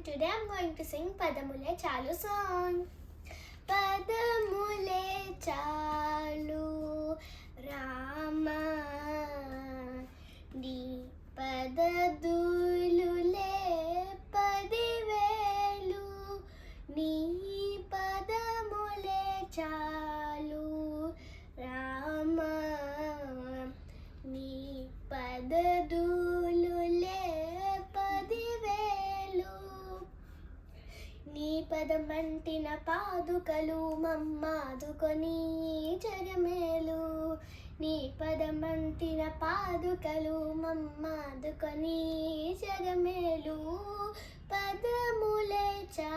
and today I'm going to sing Padamule Chalu song. Padamule పదమంటిన పాదుకలు మమ్మాదుకొని జగమేలు నీ పదమంటిన పాదుకలు మమ్మాదుకొని జగమేలు పదములే చా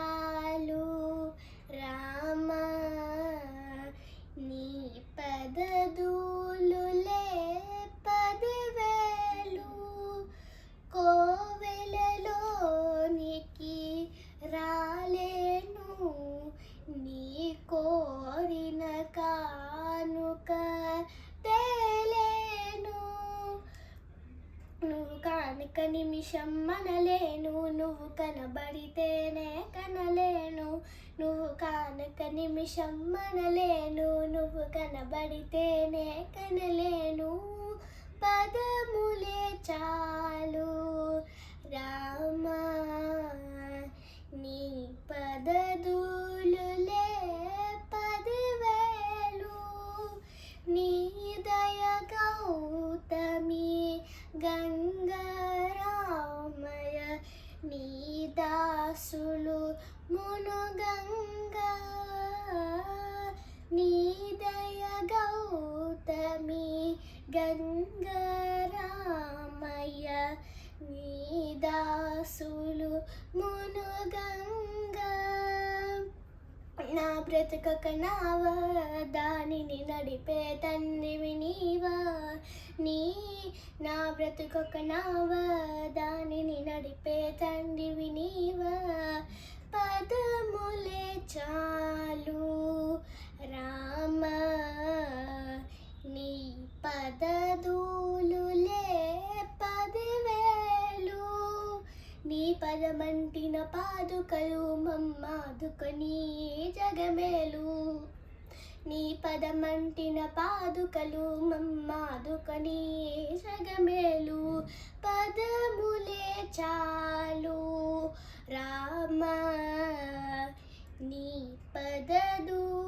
కానుక నిమిషం మనలేను నువ్వు కనబడితేనే కనలేను. నువ్వు కానుక నిమిషం మనలేను నువ్వు కనబడితేనే కనలేను. పదములే చాలు. దాసులు మునుగంగా నీదయ గౌతమి గంగరామయ నీ దాసులు మునుగంగా. నా బ్రతుకక నావా దానిని నడిపే తండ్రివి నీవా నీ నా బ్రతుకొక నావా పదధూలులే పదివేలు నీ పదమంటిన పాదుకలు మమ్మాదుకొని జగమేలు. నీ పదమంటిన పాదుకలు మమ్మాదుకొని జగమేలు. పదములే చాలు రామ. నీ పదదూ